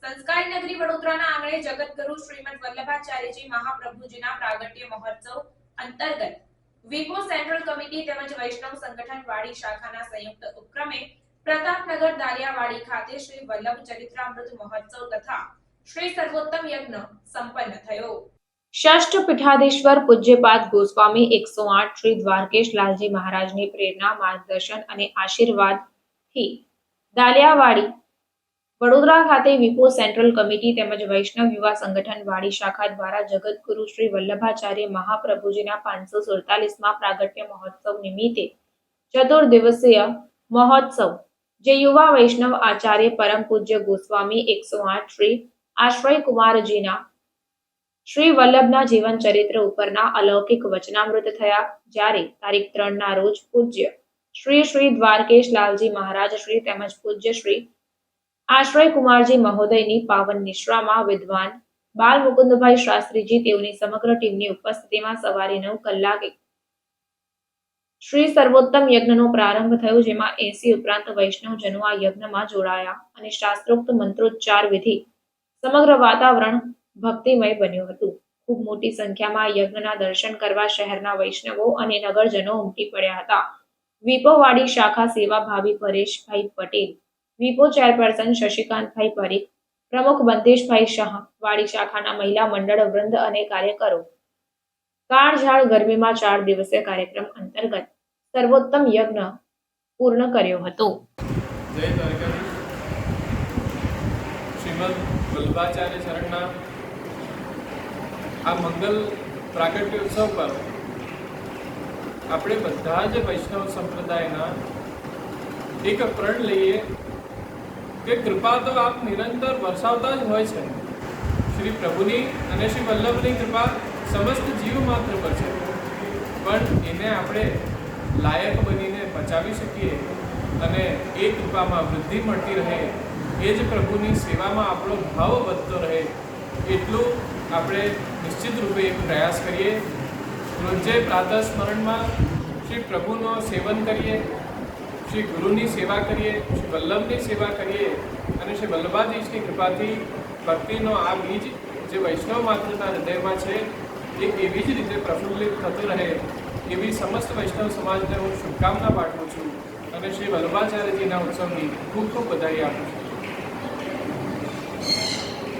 સંસ્કારી નગરી વડોદરાના આંગણે જગતગુરુ શ્રીમદ વલ્લભાચાર્યજી મહાપ્રભુજીના પ્રાગટ્ય મહોત્સવ અંતર્ગત વિપો સેન્ટ્રલ કમિટી તેમજ વૈષ્ણવ સંગઠન વાડી શાખાના સંયુક્ત ઉપક્રમે પ્રતાપનગર દારિયાવાડી ખાતે શ્રી વલ્લભ ચરિત્રામૃત મહોત્સવ તથા શ્રી સર્વોત્તમ યજ્ઞ સંપન્ન થયો. ષષ્ઠ પીઠાધીશ્વર પૂજ્યપાદ ગોસ્વામી એકસો આઠ શ્રી દ્વારકેશ લાલજી મહારાજની પ્રેરણા, માર્ગદર્શન અને આશીર્વાદથી દાલિયાવાડી, વડોદરા ખાતે વિપો સેન્ટ્રલ કમિટી તેમજ વૈષ્ણવ યુવા સંગઠન વાડી શાખા દ્વારા જગતગુરુ શ્રી વલ્લભાચાર્ય મહાપ્રભુજીના પાંચસો સુડતાલીસમાં પ્રાગટ્ય મહોત્સવ નિમિત્તે ચતુર્દિવસીય મહોત્સવ, જે યુવા વૈષ્ણવ આચાર્ય પરમ પૂજ્ય ગોસ્વામી એકસો આઠ શ્રી આશ્રય કુમારજીના શ્રી વલ્લભના જીવન ચરિત્ર ઉપરના અલૌકિક વચનામૃત થયા જ્યારે તારીખ ત્રણના રોજ પૂજ્ય શ્રી શ્રી દ્વારકેશ લાલજી મહારાજ, શ્રી તેમજ પૂજ્ય શ્રી આશ્રય કુમારજી મહોદયની પાવન નિશ્રામાં વિદ્વાન બાલ મુકુંદભાઈ શાસ્ત્રીજી તેઓની સમગ્ર ટીમની ઉપસ્થિતિમાં સવારે નવ કલાકે શ્રી સર્વોત્તમ યજ્ઞનો પ્રારંભ થયો, જેમાં એસી ઉપરાંત વૈષ્ણવજનો આ યજ્ઞમાં જોડાયા અને શાસ્ત્રોક્ત મંત્રોચ્ચાર વિધિ સમગ્ર વાતાવરણ ભક્તિમય બન્યું હતું. ખૂબ મોટી સંખ્યામાં યજ્ઞના દર્શન કરવા શહેરના વૈષ્ણવો અને નગરજનો ઉમટી પડ્યા હતા. વિપોવાડી શાખા સેવાભાવી પરેશભાઈ પટેલ, વિપો ચેરપર્સન શશિકાંતભાઈ પરીખ, પ્રમુખ બંદેશભાઈ શાહ, વાડી શાખાના મહિલા મંડળ વૃંદ અને કાર્યકરો. કાળઝાળ ગરમીમાં ચાર દિવસીય કાર્યક્રમ અંતર્ગત સર્વોત્તમ યજ્ઞ પૂર્ણ કર્યો હતો. આ મંગલ પ્રાગટ્ય ઉત્સવ પર આપણે બધા જ વૈષ્ણવ સંપ્રદાયના એક પ્રણ લઈએ કે કૃપા તો આપ નિરંતર વરસાવતા જ હોય છે. શ્રી પ્રભુની અને શ્રી વલ્લભની કૃપા સમસ્ત જીવ માત્ર પર છે. પણ એને આપણે લાયક બનીને બચાવી શકીએ અને એ કૃપામાં વૃદ્ધિ મળતી રહે, એ જ પ્રભુની સેવામાં આપણો ભાવ વધતો રહે, એટલું આપણે નિશ્ચિત રૂપે એક પ્રયાસ કરીએ રોજે પ્રાતઃ સ્મરણમાં શ્રી પ્રભુનો સેવન કરીએ, શ્રી ગુરુની સેવા કરીએ, શ્રી વલ્લભની સેવા કરીએ અને શ્રી વલ્લભાધીશની કૃપાથી ભક્તિનો આ બીજ જે વૈષ્ણવ માતૃના હૃદયમાં છે, એ એવી જ રીતે પ્રફુલ્લિત થતું રહે એવી સમસ્ત વૈષ્ણવ સમાજને હું શુભકામના પાઠવું છું અને શ્રી વલ્લભાચાર્યજીના ઉત્સવની ખૂબ ખૂબ બધાઈ આપું છું.